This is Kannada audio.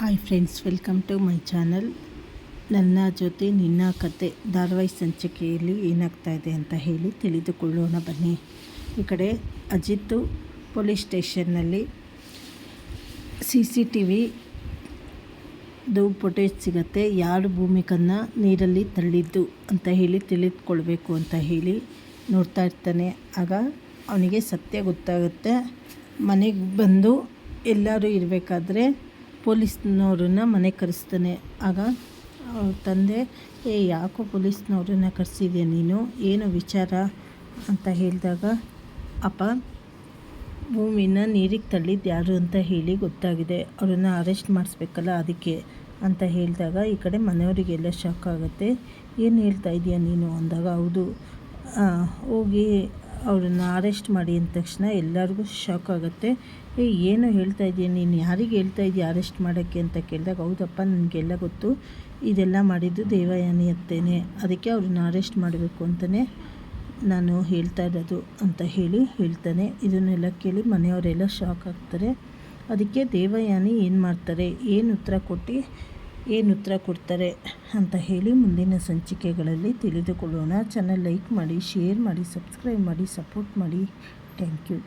Hi friends welcome to my channel ನನ್ನ ಜೊತೆ ನಿನ್ನ ಕತೆ ಧಾರಾವಾಹಿ ಸಂಚಿಕೆಯಲ್ಲಿ ಏನಾಗ್ತಾ ಇದೆ ಅಂತ ಹೇಳಿ ತಿಳಿದುಕೊಳ್ಳೋಣ ಬನ್ನಿ. ಈ ಕಡೆ ಅಜಿತ್ ಪೊಲೀಸ್ ಸ್ಟೇಷನ್ನಲ್ಲಿ ಸಿ ಸಿ ಟಿ ವಿದು ಫುಟೇಜ್ ಸಿಗತ್ತೆ. ಯಾರು ಭೂಮಿಕನ್ನು ನೀರಲ್ಲಿ ತಳ್ಳಿದ್ದು ಅಂತ ಹೇಳಿ ತಿಳಿದುಕೊಳ್ಬೇಕು ಅಂತ ಹೇಳಿ ನೋಡ್ತಾ ಇರ್ತಾನೆ. ಆಗ ಅವನಿಗೆ ಸತ್ಯ ಗೊತ್ತಾಗುತ್ತೆ. ಮನೆಗೆ ಬಂದು ಎಲ್ಲರೂ ಇರಬೇಕಾದ್ರೆ ಪೊಲೀಸ್ನವ್ರನ್ನ ಮನೆಗೆ ಕರೆಸ್ತಾನೆ. ಆಗ ಅವ್ರ ತಂದೆ, ಏ, ಯಾಕೋ ಪೊಲೀಸ್ನವ್ರನ್ನ ಕರೆಸಿದ್ಯಾ ನೀನು? ಏನು ವಿಚಾರ? ಅಂತ ಹೇಳಿದಾಗ, ಅಪ್ಪ, ಭೂಮಿನ ನೀರಿಗೆ ತಳ್ಳಿದ್ದು ಯಾರು ಅಂತ ಹೇಳಿ ಗೊತ್ತಾಗಿದೆ. ಅವ್ರನ್ನ ಅರೆಸ್ಟ್ ಮಾಡಿಸ್ಬೇಕಲ್ಲ ಅದಕ್ಕೆ, ಅಂತ ಹೇಳಿದಾಗ, ಈ ಕಡೆ ಮನೆಯವರಿಗೆಲ್ಲ ಶಾಕ್ ಆಗುತ್ತೆ. ಏನು ಹೇಳ್ತಾ ಇದೆಯಾ ನೀನು? ಅಂದಾಗ, ಹೌದು. ಹೋಗಿ ಅವ್ರನ್ನ ಅರೆಸ್ಟ್ ಮಾಡಿ ಅಂದ ತಕ್ಷಣ ಎಲ್ಲರಿಗೂ ಶಾಕ್ ಆಗುತ್ತೆ. ಏ, ಏನು ಹೇಳ್ತಾ ಇದೆಯಾ ನೀನು ಯಾರಿಗೆ ಹೇಳ್ತಾ ಇದೆಯಾ ಅರೆಸ್ಟ್ ಮಾಡೋಕ್ಕೆ ಅಂತ ಕೇಳಿದಾಗ, ಹೌದಪ್ಪ, ನನಗೆಲ್ಲ ಗೊತ್ತು. ಇದೆಲ್ಲ ಮಾಡಿದ್ದು ದೇವಯಾನಿ ಅತ್ತೇನೆ. ಅದಕ್ಕೆ ಅವ್ರನ್ನ ಅರೆಸ್ಟ್ ಮಾಡಬೇಕು ಅಂತಲೇ ನಾನು ಹೇಳ್ತಾ ಇರೋದು ಅಂತ ಹೇಳಿ ಹೇಳ್ತಾನೆ. ಇದನ್ನೆಲ್ಲ ಕೇಳಿ ಮನೆಯವರೆಲ್ಲ ಶಾಕ್ ಆಗ್ತಾರೆ. ಅದಕ್ಕೆ ದೇವಯಾನಿ ಏನು ಮಾಡ್ತಾರೆ? ಏನು ಉತ್ತರ ಕೊಟ್ಟು ಏನು ಉತ್ತರ ಕೊಡ್ತಾರೆ ಅಂತ ಹೇಳಿ ಮುಂದಿನ ಸಂಚಿಕೆಗಳಲ್ಲಿ ತಿಳಿದುಕೊಳ್ಳೋಣ. ಚಾನಲ್ ಲೈಕ್ ಮಾಡಿ ಶೇರ್ ಮಾಡಿ ಸಬ್ಸ್ಕ್ರೈಬ್ ಮಾಡಿ ಸಪೋರ್ಟ್ ಮಾಡಿ. Thank you